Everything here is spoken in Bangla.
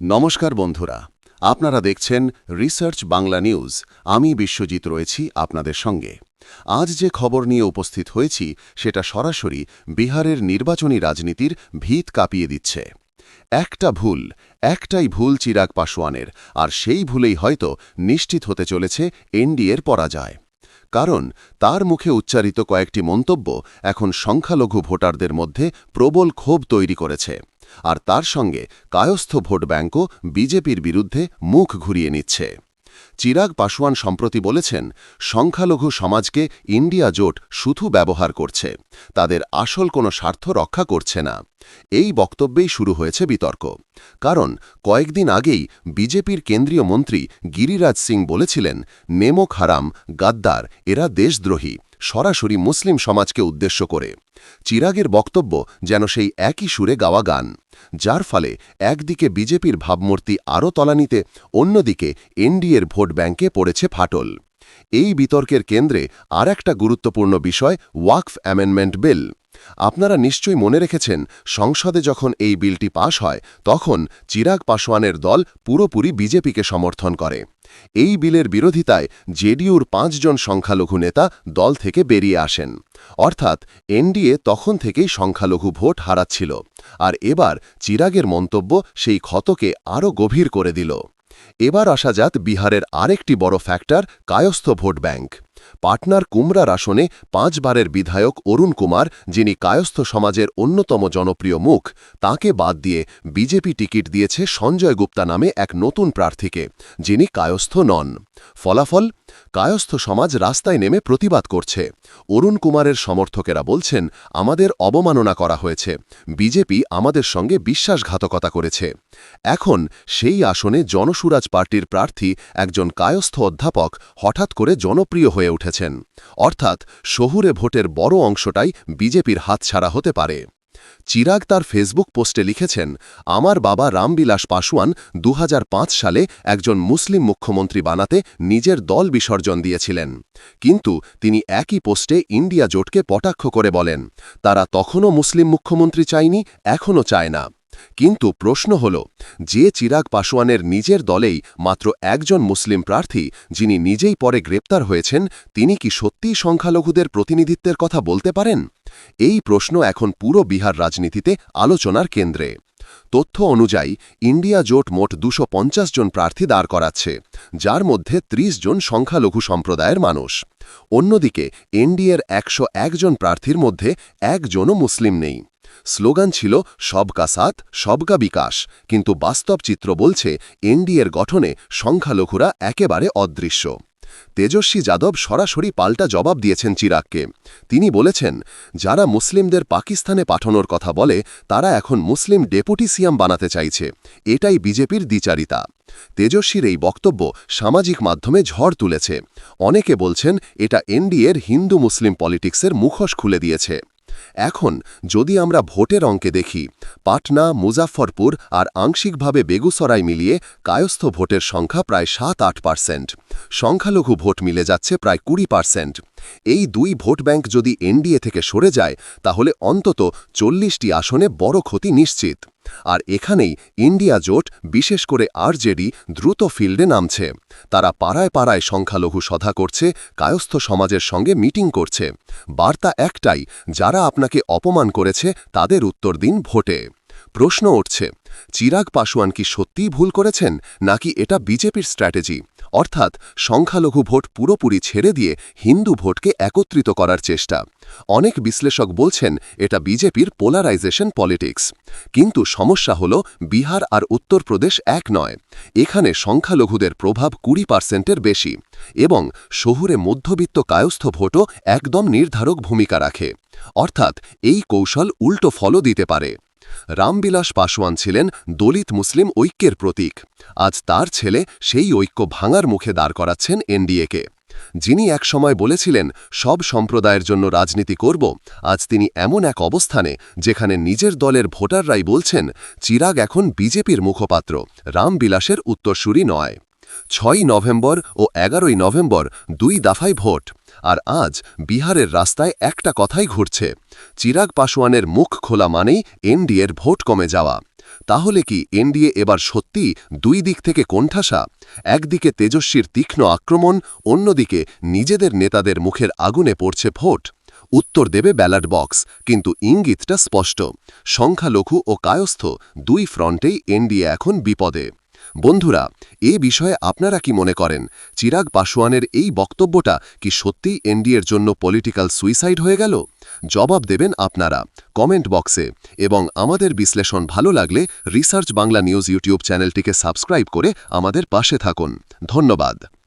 নমস্কার বন্ধুরা, আপনারা দেখছেন রিসার্চ বাংলা নিউজ আমি বিশ্বজিৎ রয়েছি আপনাদের সঙ্গে। আজ যে খবর নিয়ে উপস্থিত হয়েছি, সেটা সরাসরি বিহারের নির্বাচনী রাজনীতির ভিত কাঁপিয়ে দিচ্ছে। একটা ভুল, একটাই ভুল চিরাগ পাসওয়ানের আর সেই ভুলেই হয়তো নিশ্চিত হতে চলেছে এনডিএর পরাজয়। কারণ, তার মুখে উচ্চারিত কয়েকটি মন্তব্য এখন সংখ্যালঘু ভোটারদের মধ্যে প্রবল ক্ষোভ তৈরি করেছে। আর তার সঙ্গে কায়স্থ ভোট ব্যাঙ্কও বিজেপির বিরুদ্ধে মুখ ঘুরিয়ে নিচ্ছে। চিরাগ পাসওয়ান সম্প্রতি বলেছেন, সংখ্যালঘু সমাজকে ইন্ডিয়া জোট শুধু ব্যবহার করছে, তাদের আসল কোনো স্বার্থ রক্ষা করছে না। এই বক্তব্যেই শুরু হয়েছে বিতর্ক। কারণ, কয়েকদিন আগেই বিজেপির কেন্দ্রীয় মন্ত্রী গিরিরাজ সিং বলেছিলেন নেমক হারাম গাদ্দার, এরা দেশদ্রোহী। সরাসরি মুসলিম সমাজকে উদ্দেশ্য করে। চিরাগের বক্তব্য যেন সেই একই সুরে গাওয়া গান, যার ফলে একদিকে বিজেপির ভাবমূর্তি আরও তলানিতে, অন্যদিকে এনডিএর ভোট ব্যাঙ্কে পড়েছে ফাটল। এই বিতর্কের কেন্দ্রে আর একটা গুরুত্বপূর্ণ বিষয় ওয়াকফ অ্যামেন্ডমেন্ট বিল। আপনারা নিশ্চয়ই মনে রেখেছেন, সংসদে যখন এই বিলটি পাশ হয়, তখন চিরাগ পাসওয়ানের দল পুরোপুরি বিজেপিকে সমর্থন করে। এই বিলের বিরোধিতায় জেডিইউর পাঁচজন সংখ্যালঘু নেতা দল থেকে বেরিয়ে আসেন। অর্থাৎ এনডিএ তখন থেকেই সংখ্যালঘু ভোট হারাচ্ছিল। আর এবার চিরাগের মন্তব্য সেই ক্ষতকে আরও গভীর করে দিল। এবার আসা যাত বিহারের আরেকটি বড় ফ্যাক্টর কায়স্থ ভোট ব্যাংক। পাটনার কুমরার আসনে পাঁচবারের বিধায়ক অরুণ কুমার, যিনি কায়স্থ সমাজের অন্যতম জনপ্রিয় মুখ, তাকে বাদ দিয়ে বিজেপি টিকিট দিয়েছে সঞ্জয় গুপ্তা নামে এক নতুন প্রার্থীকে, যিনি কায়স্থ নন। ফলাফল? কায়স্থ সমাজ রাস্তায় নেমে প্রতিবাদ করছে। অরুণ কুমারের সমর্থকেরা বলছেন, আমাদের অবমাননা করা হয়েছে। বিজেপি আমাদের সঙ্গে বিশ্বাসঘাতকতা করেছে। এখন সেই আসনে জনসুরাজ পার্টির প্রার্থী একজন কায়স্থ অধ্যাপক হঠাৎ করে জনপ্রিয় হয়ে উঠেছেন। অর্থাৎ শহুরে ভোটের বড় অংশটাই বিজেপির হাতছাড়া হতে পারে। চিরাগ তার ফেসবুক পোস্টে লিখেছেন, আমার বাবা রামবিলাস পাসওয়ান দু সালে একজন মুসলিম মুখ্যমন্ত্রী বানাতে নিজের দল বিসর্জন দিয়েছিলেন। কিন্তু তিনি একই পোস্টে ইন্ডিয়া জোটকে পটাক্ষ করে বলেন, তারা তখনও মুসলিম মুখ্যমন্ত্রী চায়নি, এখনও চায় না। কিন্তু প্রশ্ন হল, যে চিরাগ পাসওয়ানের নিজের দলেই মাত্র একজন মুসলিম প্রার্থী, যিনি নিজেই পরে গ্রেপ্তার হয়েছেন, তিনি কি সত্যিই সংখ্যালঘুদের প্রতিনিধিত্বের কথা বলতে পারেন? এই প্রশ্ন এখন পুরো বিহার রাজনীতিতে আলোচনার কেন্দ্রে। তথ্য অনুযায়ী, ইন্ডিয়া জোট মোট দুশো জন প্রার্থী দাঁড় করাচ্ছে, যার মধ্যে ৩০ জন সংখ্যালঘু সম্প্রদায়ের মানুষ। অন্যদিকে, এনডিএর একশ এক জন প্রার্থীর মধ্যে একজনও মুসলিম নেই। স্লোগান ছিল, সবকা সাথ, সবকা বিকাশ। কিন্তু বাস্তব চিত্র বলছে, এনডিএর গঠনে সংখ্যালঘুরা একেবারে অদৃশ্য। তেজস্বী যাদব সরাসরি পাল্টা জবাব দিয়েছেন চিরাগকে। তিনি বলেছেন, যারা মুসলিমদের পাকিস্তানে পাঠানোর কথা বলে, তারা এখন মুসলিম ডেপুটিসিয়াম বানাতে চাইছে। এটাই বিজেপির দ্বিচারিতা। তেজস্বীর এই বক্তব্য সামাজিক মাধ্যমে ঝড় তুলেছে। অনেকে বলছেন, এটা এনডিএর হিন্দু মুসলিম পলিটিক্সের মুখোশ খুলে দিয়েছে। এখন যদি আমরা ভোটের অঙ্কে দেখি, পাটনা মুজাফরপুর আর আংশিকভাবে বেগুসরাই মিলিয়ে কায়স্থ ভোটের সংখ্যা প্রায় সাত আট পার্সেন্ট। সংখ্যালঘু ভোট মিলে যাচ্ছে প্রায় কুড়ি পার্সেন্ট। এই দুই ভোট ব্যাংক যদি এনডিএ থেকে সরে যায়, তাহলে অন্তত চল্লিশটি আসনে বড় ক্ষতি নিশ্চিত। আর এখানেই ইন্ডিয়া জোট, বিশেষ করে আরজেডি, দ্রুত ফিল্ডে নামছে। তারা পাড়ায় পাড়ায় সংখ্যালঘু সধা করছে, কায়স্থ সমাজের সঙ্গে মিটিং করছে। বার্তা একটাই, যারা আপনাকে অপমান করেছে, তাদের উত্তর দিন ভোটে। প্রশ্ন উঠছে, চিরাগ পাসওয়ান কি সত্যিই ভুল করেছেন নাকি এটা বিজেপির স্ট্র্যাটেজি? অর্থাৎ সংখ্যালঘু ভোট পুরোপুরি ছেড়ে দিয়ে হিন্দু ভোটকে একত্রিত করার চেষ্টা। অনেক বিশ্লেষক বলছেন এটা বিজেপির পোলারাইজেশন পলিটিক্স। কিন্তু সমস্যা হল বিহার আর উত্তরপ্রদেশ এক নয়। এখানে সংখ্যালঘুদের প্রভাব কুড়ি পার্সেন্টের বেশি এবং শহুরে মধ্যবিত্ত কায়স্থ ভোটও একদম নির্ধারক ভূমিকা রাখে। অর্থাৎ এই কৌশল উল্টো ফলও দিতে পারে। রামবিলাস পাসওয়ান ছিলেন দলিত মুসলিম ঐক্যের প্রতীক। আজ তার ছেলে সেই ঐক্য ভাঙার মুখে দাঁড় করাচ্ছেন এনডিএকে। যিনি একসময় বলেছিলেন, সব সম্প্রদায়ের জন্য রাজনীতি করব। আজ তিনি এমন এক অবস্থানে, যেখানে নিজের দলের ভোটাররাই বলছেন, চিরাগ এখন বিজেপির মুখপাত্র। রামবিলাসের উত্তরসূরি নয়। ছয়ই নভেম্বর ও এগারোই নভেম্বর দুই দাফায় ভোট। আর আজ বিহারের রাস্তায় একটা কথাই ঘুরছে। চিরাগ পাশোয়ানের মুখ খোলা মানেই এনডিএর ভোট কমে যাওয়া। তাহলে কি এনডিএ এবার সত্যি দুই দিক থেকে কোণঠাসা? একদিকে তেজস্বীর তীক্ষ্ণ আক্রমণ, অন্যদিকে নিজেদের নেতাদের মুখের আগুনে পড়ছে ভোট। উত্তর দেবে ব্যালট বক্স, কিন্তু ইঙ্গিতটা স্পষ্ট। সংখ্যালঘু ও কায়স্থ দুই ফ্রন্টেই এনডিএ এখন বিপদে। বন্ধুরা, এ বিষয়ে আপনারা কি মনে করেন? চিরাগ পাসোয়ানের এই বক্তব্যটা কি সত্যিই এনডিএর জন্য পলিটিক্যাল সুইসাইড হয়ে গেল? জবাব দেবেন আপনারা কমেন্ট বক্সে। এবং আমাদের বিশ্লেষণ ভালো লাগলে রিসার্চ বাংলা নিউজ ইউটিউব চ্যানেলটিকে সাবস্ক্রাইব করে আমাদের পাশে থাকুন। ধন্যবাদ।